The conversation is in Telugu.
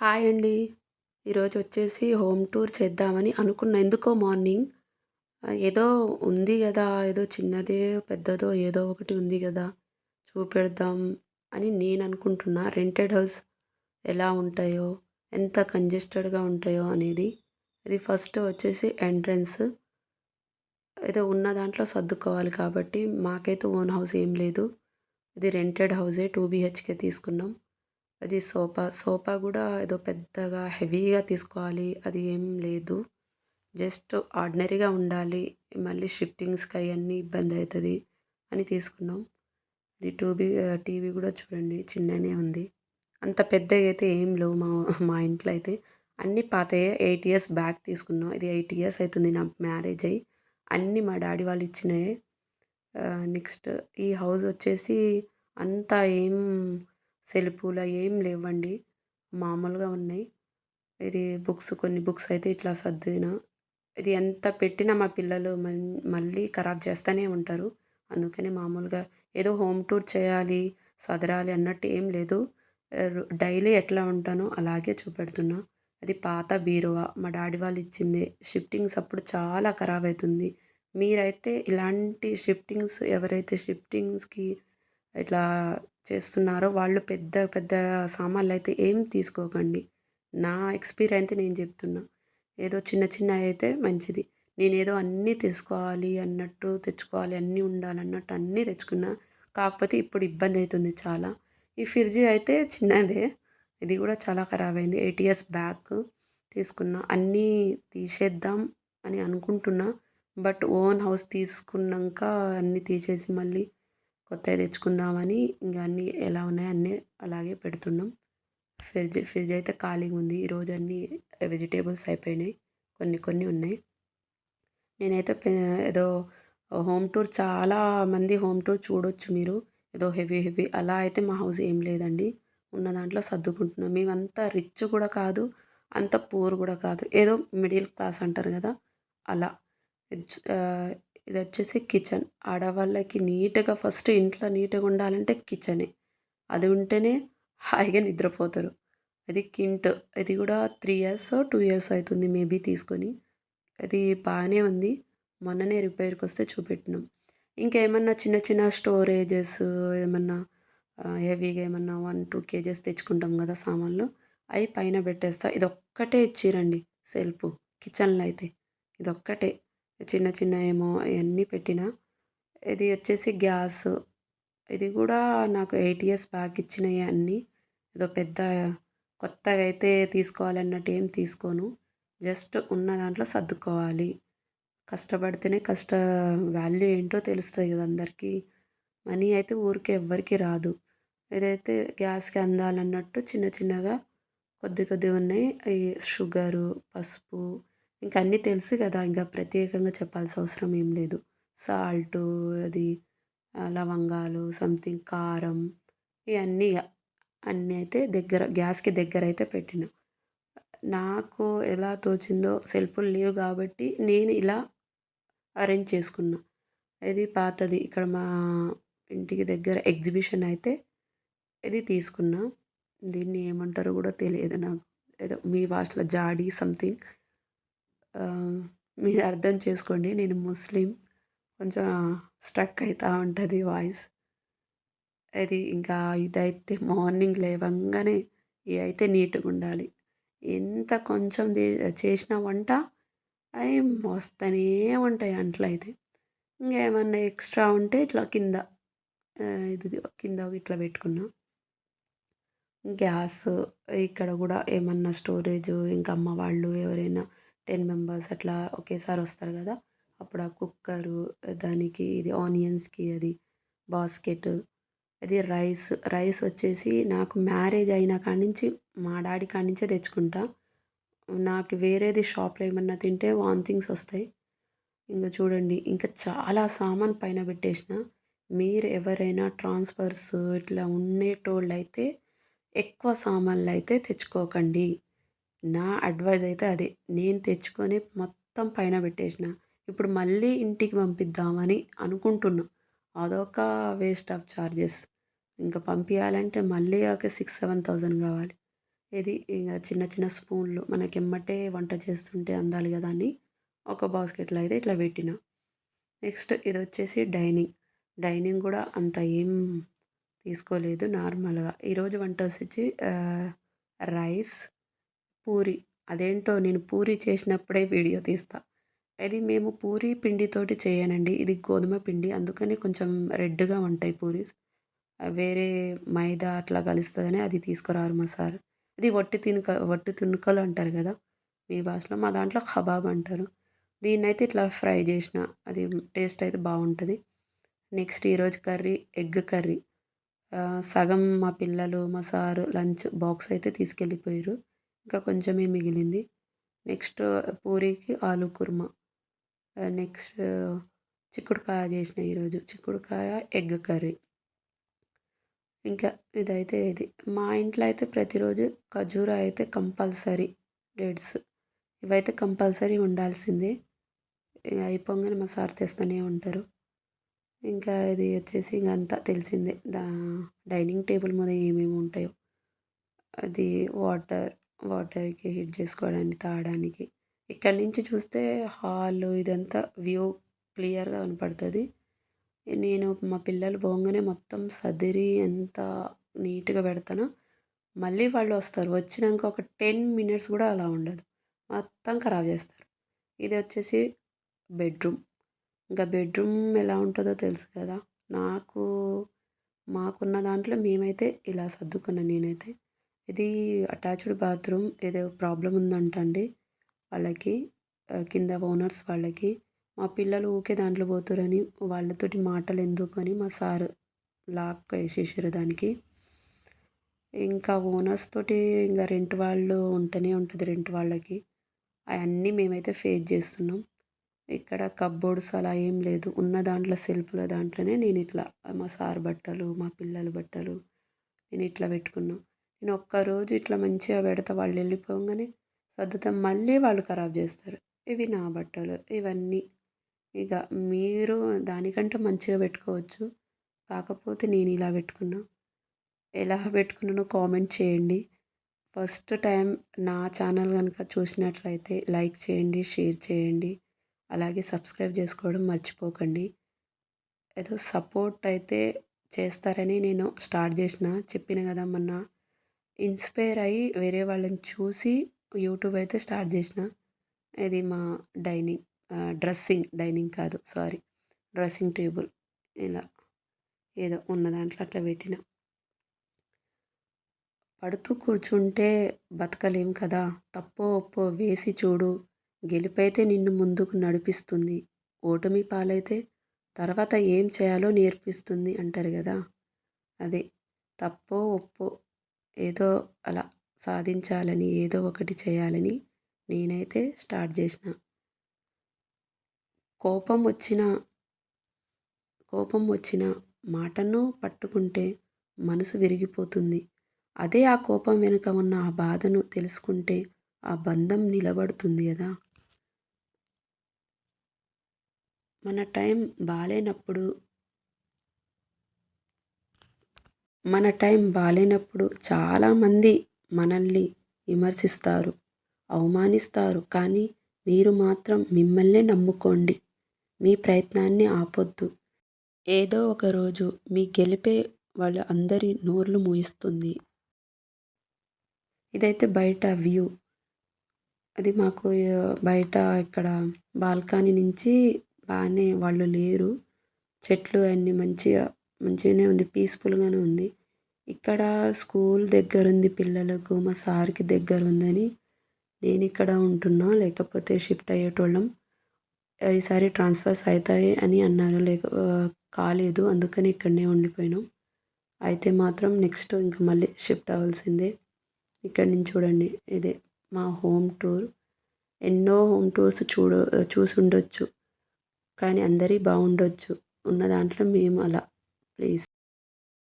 హాయ్ అండి. ఈరోజు వచ్చేసి హోమ్ టూర్ చేద్దామని అనుకున్న ఎందుకో మార్నింగ్ ఏదో ఉంది కదా ఏదో చిన్నదే, పెద్దదో ఏదో ఒకటి ఉంది కదా చూపెడదాం అని నేను అనుకుంటున్నా. రెంటెడ్ హౌస్ ఎలా ఉంటాయో, ఎంత కంజెస్టెడ్‌గా ఉంటాయో అనేది. ఇది ఫస్ట్ వచ్చేసి ఎంట్రన్స్. ఏదో ఉన్న దాంట్లో సర్దుకోవాలి కాబట్టి మాకైతే ఓన్ హౌస్ ఏం లేదు. ఇది రెంటెడ్ హౌసే టూ బీహెచ్‌కే తీసుకున్నాం. అది సోఫా. సోఫా కూడా ఏదో పెద్దగా హెవీగా తీసుకోవాలి అది ఏం లేదు. జస్ట్ ఆర్డినరీగా ఉండాలి. మళ్ళీ షిఫ్టింగ్స్‌కి అవన్నీ ఇబ్బంది అవుతుంది అని తీసుకున్నాం. ఇది టూబీ టీవీ కూడా చూడండి చిన్ననే ఉంది. అంత పెద్దగయితే ఏం లేవు మా మా ఇంట్లో అయితే. అన్నీ పాతయే ఎయిట్ ఇయర్స్ బ్యాక్ తీసుకున్నాం. ఇది ఎయిట్ ఇయర్స్ అవుతుంది నాకు మ్యారేజ్ అయ్యి. అన్నీ మా డాడీ వాళ్ళు ఇచ్చినాయే నెక్స్ట్ ఈ హౌస్ వచ్చేసి అంత ఏం సెల్పులు ఏం లేవండి. మామూలుగా ఉన్నాయి. ఇది బుక్స్ కొన్ని బుక్స్ అయితే ఇట్లా సర్దినా. ఇది ఎంత పెట్టినా మా పిల్లలు మళ్ళీ ఖరాబ్ చేస్తూనే ఉంటారు. అందుకని మామూలుగా ఏదో హోమ్ టూర్ చేయాలి, సదరాలి అన్నట్టు ఏం లేదు. డైలీ ఎట్లా ఉంటానో అలాగే చూపెడుతున్నా. అది పాత బీరువా మా డాడీ వాళ్ళు ఇచ్చింది షిఫ్టింగ్స్ అప్పుడు చాలా ఖరాబ్ అవుతుంది మీరైతే ఇలాంటి షిఫ్టింగ్స్ ఎవరైతే షిఫ్టింగ్స్‌కి ఇట్లా చేస్తున్నారో వాళ్ళు పెద్ద పెద్ద సామాన్లు అయితే ఏం తీసుకోకండి. నా ఎక్స్‌పీరియన్స్ అయితే నేను చెప్తున్నా. ఏదో చిన్న చిన్నయయితే మంచిది. నేనేదో అన్నీ తీసుకోవాలి అన్నట్టు, తెచ్చుకోవాలి అన్నీ ఉండాలన్నట్టు అన్నీ తెచ్చుకున్నా. కాకపోతే ఇప్పుడు ఇబ్బంది అవుతుంది చాలా. ఈ ఫ్రిడ్జ్ అయితే చిన్నదే. ఇది కూడా చాలా ఖరాబయింది. 8 ఇయర్స్ బ్యాక్ తీసుకున్నా. అన్నీ తీసేద్దాం అని అనుకుంటున్నా. బట్ ఓన్ హౌస్ తీసుకున్నాక అన్నీ తీసేసి మళ్ళీ కొత్తవి తెచ్చుకుందామని ఇంకా అన్నీ ఎలా ఉన్నాయో అన్నీ అలాగే పెడుతున్నాం. ఫ్రిడ్జ్ ఫ్రిడ్జ్ అయితే ఖాళీగా ఉంది ఈరోజు అన్నీ వెజిటేబుల్స్ అయిపోయినాయి. కొన్ని కొన్ని ఉన్నాయి. నేనైతే పే ఏదో హోమ్ టూర్ చాలా మంది హోమ్ టూర్ చూడొచ్చు మీరు. ఏదో హెవీ హెవీ అలా అయితే మా హౌస్ ఏం లేదండి. ఉన్న దాంట్లో సర్దుకుంటున్నాం. మేమంతా రిచ్ కూడా కాదు. అంత పూర్ కూడా కాదు. ఏదో మిడిల్ క్లాస్ అంటారు కదా అలా. ఇది వచ్చేసి కిచెన్. ఆడవాళ్ళకి నీట్‌గా ఫస్ట్ ఇంట్లో నీట్‌గా ఉండాలంటే కిచెనే. అది ఉంటేనే హాయిగా నిద్రపోతారు. అది కింట్. ఇది కూడా త్రీ ఇయర్స్ టూ ఇయర్స్ అవుతుంది మేబీ తీసుకొని. అది బాగానే ఉంది. మొన్ననే రిపేర్కి వస్తే చూపెట్టినాం. ఇంకేమన్నా చిన్న చిన్న స్టోరేజెస్ ఏమన్నా హెవీగా ఏమన్నా 1, 2 కేజెస్ తెచ్చుకుంటాం కదా సామాన్లు. అవి పైన పెట్టేస్తా. ఇదొక్కటే ఇచ్చిర్రండి సెల్ఫ్ కిచెన్‌లో అయితే. ఇదొక్కటే. చిన్న చిన్న ఏమో అవన్నీ పెట్టిన ఇది వచ్చేసి గ్యాస్ ఇది కూడా నాకు ఎయిట్ ఇయర్స్ బ్యాక్ ఇచ్చినవి అన్నీ. ఏదో పెద్ద కొత్తగా అయితే తీసుకోవాలన్నట్టు ఏం తీసుకోను. జస్ట్ ఉన్న దాంట్లో సర్దుకోవాలి. కష్టపడితేనే కష్ట వాల్యూ ఏంటో తెలుస్తుంది కదా అందరికీ. మనీ అయితే ఊరికే ఎవ్వరికి రాదు. ఏదైతే గ్యాస్‌కి అందాలన్నట్టు చిన్న చిన్నగా కొద్ది కొద్దిగా ఉన్నాయి. అవి షుగరు, పసుపు ఇంక అన్నీ తెలుసు కదా ఇంకా ప్రత్యేకంగా చెప్పాల్సిన అవసరం ఏం లేదు. సాల్టు అది లవంగాలు, సంథింగ్ కారం ఇవన్నీ అన్నీ అయితే దగ్గర గ్యాస్‌కి దగ్గర అయితే పెట్టిన నాకు ఎలా తోచిందో సెల్ఫులు లేవు కాబట్టి నేను ఇలా అరేంజ్ చేసుకున్నా. ఇది పాతది. ఇక్కడ మా ఇంటికి దగ్గర ఎగ్జిబిషన్ అయితే ఇది తీసుకున్నా. దీన్ని ఏమంటారో కూడా తెలియదు నాకు. ఏదో మీ భాషలో జాడీ సంథింగ్. మీరు అర్థం చేసుకోండి. నేను ముస్లిం. కొంచెం స్ట్రక్ అవుతూ ఉంటుంది వాయిస్. అది ఇంకా ఇదైతే మార్నింగ్ లేవంగానే ఇదైతే నీట్‌గుండాలి. ఎంత కొంచెం చేసిన వంట అవి వస్తనే ఉంటాయి అంట్లయితే. ఇంకేమన్నా ఎక్స్‌ట్రా ఉంటే ఇట్లా కింద ఇది కింద ఇట్లా పెట్టుకున్నా. గ్యాస్ ఇక్కడ కూడా ఏమన్నా స్టోరేజ్ ఇంకా అమ్మ వాళ్ళు ఎవరైనా 10 మెంబర్స్ అట్లా ఒకేసారి వస్తారు కదా అప్పుడు ఆ కుక్కరు దానికి ఇది ఆనియన్స్‌కి అది బాస్కెట్ అది రైస్. రైస్ వచ్చేసి నాకు మ్యారేజ్ అయిన కాడ్నుంచి మా డ్యాడీ కాడ్నుంచే తెచ్చుకుంటా. నాకు వేరేది షాప్‌లో ఏమన్నా తింటే వాంతింగ్స్ వస్తాయి. ఇంకా చూడండి ఇంకా చాలా సామాన్ పైన పెట్టేసిన. మీరు ఎవరైనా ట్రాన్స్‌ఫర్స్ ఇట్లా ఉండేటోళ్ళైతే ఎక్కువ సామాన్లు అయితే తెచ్చుకోకండి. నా అడ్వైజ్ అయితే అదే. నేను తెచ్చుకొని మొత్తం పైన పెట్టేసిన. ఇప్పుడు మళ్ళీ ఇంటికి పంపిద్దామని అనుకుంటున్నా. అదొక వేస్ట్ ఆఫ్ చార్జెస్. ఇంకా పంపించాలంటే మళ్ళీ ఒక 6, 7,000 కావాలి. ఇది ఇంకా చిన్న చిన్న స్పూన్లు మనకెమ్మటే వంట చేస్తుంటే అందాలి కదా అని ఒక బాస్కెట్లో అయితే ఇట్లా పెట్టిన నెక్స్ట్ ఇది వచ్చేసి డైనింగ్ డైనింగ్ కూడా అంత ఏం తీసుకోలేదు నార్మల్గా ఈరోజు వంట వచ్చి రైస్ పూరి. అదేంటో నేను పూరి చేసినప్పుడే వీడియో తీస్తా. అది మేము పూరి పిండితోటి చేయనండి. ఇది గోధుమ పిండి. అందుకని కొంచెం రెడ్గా ఉంటాయి పూరీస్. వేరే మైదా అట్లా కలుస్తుందని అది తీసుకురారు మా సార్. ఇది వట్టి తినుక వట్టి తునుకలు అంటారు కదా మీ భాషలో మా దాంట్లో కబాబ్ అంటారు. దీన్నైతే ఇట్లా ఫ్రై చేసిన అది టేస్ట్ అయితే బాగుంటుంది. నెక్స్ట్ ఈరోజు కర్రీ ఎగ్ కర్రీ. సగం మా పిల్లలు మా సారు లంచ్ బాక్స్ అయితే తీసుకెళ్ళిపోయారు ఇంకా కొంచెమే మిగిలింది. నెక్స్ట్ పూరీకి ఆలు కుర్మా. నెక్స్ట్ చిక్కుడుకాయ చేసిన ఈరోజు. చిక్కుడుకాయ ఎగ్ కర్రీ. ఇంకా ఇదైతే ఇది. మా ఇంట్లో అయితే ప్రతిరోజు ఖజూర అయితే కంపల్సరీ డేట్స్. ఇవైతే కంపల్సరీ ఉండాల్సిందే. ఇక అయిపోగానే మా సార్ తెస్తూనే ఉంటారు. ఇంకా ఇది వచ్చేసి ఇంక అంతా తెలిసిందే. దా డైనింగ్ టేబుల్ మీద ఏమేమి ఉంటాయో. అది వాటర్ వాటర్కి హీట్ చేసుకోవడానికి తాగడానికి. ఇక్కడ నుంచి చూస్తే హాల్ ఇదంతా వ్యూ క్లియర్గా కనపడుతుంది. నేను మా పిల్లలు పోగానే మొత్తం సదిరి ఎంత నీట్గా పెడతానో మళ్ళీ వాళ్ళు వస్తారు. వచ్చినాక ఒక టెన్ మినిట్స్ కూడా అలా ఉండదు. మొత్తం ఖరాబ్ చేస్తారు. ఇది వచ్చేసి బెడ్రూమ్. ఇంకా బెడ్రూమ్ ఎలా ఉంటుందో తెలుసు కదా? నాకు మాకున్న దాంట్లో మేమైతే ఇలా సర్దుకున్నాను నేనైతే ఇది అటాచ్డ్ బాత్రూమ్ ఏదో ప్రాబ్లం ఉందంటండి. వాళ్ళకి కింద ఓనర్స్ వాళ్ళకి. మా పిల్లలు ఊకే దాంట్లో పోతురని వాళ్ళతోటి మాటలు ఎందుకు అని మా సార్ లాక్ వేసేసారు దానికి. ఇంకా ఓనర్స్ తోటి ఇంకా రెంట్ వాళ్ళు ఉంటూనే ఉంటుంది రెంట్ వాళ్ళకి. అవన్నీ మేమైతే ఫేస్ చేస్తున్నాం. ఇక్కడ కప్బోర్డ్స్ అలా ఏం లేదు. ఉన్న దాంట్లో సెల్ఫ్ల దాంట్లోనే నేను ఇట్లా మా సార్ బట్టలు మా పిల్లల బట్టలు నేను ఇట్లా పెట్టుకున్నాను నేను ఒక్కరోజు ఇట్లా మంచిగా పెడతా వాళ్ళు వెళ్ళిపోగానే సర్దుతా మళ్ళీ వాళ్ళు ఖరాబ్ చేస్తారు. ఇవి నా బట్టలు ఇవన్నీ. ఇక మీరు దానికంటే మంచిగా పెట్టుకోవచ్చు. కాకపోతే నేను ఇలా పెట్టుకున్నా. ఎలా పెట్టుకున్నానో కామెంట్ చేయండి. ఫస్ట్ టైం నా ఛానల్ కనుక చూసినట్లయితే లైక్ చేయండి షేర్ చేయండి. అలాగే సబ్స్క్రైబ్ చేసుకోవడం మర్చిపోకండి. ఏదో సపోర్ట్ అయితే చేస్తారని నేను స్టార్ట్ చేసిన చెప్పిన కదా మొన్న. ఇన్స్పైర్ అయ్యి వేరే వాళ్ళని చూసి యూట్యూబ్ అయితే స్టార్ట్ చేసిన. ఇది మా డైనింగ్ డ్రెస్సింగ్ డైనింగ్ కాదు సారీ డ్రెస్సింగ్ టేబుల్ ఇలా ఏదో ఉన్న దాంట్లో అట్లా పెట్టిన. పడుతూ కూర్చుంటే బతకలేం కదా తప్పో ఒప్పో వేసి చూడు గెలిపైతే నిన్ను ముందుకు నడిపిస్తుంది ఓటమి పాలైతే తర్వాత ఏం చేయాలో నేర్పిస్తుంది అంటారు కదా అదే తప్పో ఒప్పో ఏదో అలా సాధించాలని ఏదో ఒకటి చేయాలని నేనైతే స్టార్ట్ చేసిన. కోపం వచ్చిన కోపం వచ్చిన మాటను పట్టుకుంటే మనసు విరిగిపోతుంది. అదే ఆ కోపం వెనుక ఉన్న ఆ బాధను తెలుసుకుంటే ఆ బంధం నిలబడుతుంది కదా. మన టైం బాగాలేనప్పుడు మన టైం బాగాలేనప్పుడు చాలామంది మనల్ని విమర్శిస్తారు అవమానిస్తారు. కానీ మీరు మాత్రం మిమ్మల్నే నమ్ముకోండి. మీ ప్రయత్నాన్ని ఆపొద్దు. ఏదో ఒక రోజు మీ గెలిపే వాళ్ళ అందరి నోర్లు మూయిస్తుంది. ఇదైతే బయట వ్యూ. అది మాకు బయట ఇక్కడ బాల్కనీ నుంచి బాగానే వాళ్ళు లేరు. చెట్లు అన్నీ మంచిగా మంచిగానే ఉంది పీస్ఫుల్గానే ఉంది. ఇక్కడ స్కూల్ దగ్గర ఉంది పిల్లలకు మా సార్కి దగ్గర ఉందని నేను ఇక్కడ ఉంటున్నా లేకపోతే షిఫ్ట్ అయ్యేటోళ్ళం. ఈసారి ట్రాన్స్ఫర్స్ అవుతాయి అని అన్నారు లేక కాలేదు అందుకని ఇక్కడనే ఉండిపోయినాం. అయితే మాత్రం నెక్స్ట్ ఇంకా మళ్ళీ షిఫ్ట్ అవ్వాల్సిందే. ఇక్కడ నుంచి చూడండి ఇదే మా హోమ్ టూర్. ఎన్నో హోమ్ టూర్స్ చూడ చూసి ఉండొచ్చు కానీ అందరి బాగుండొచ్చు. ఉన్న దాంట్లో మేము అలా please.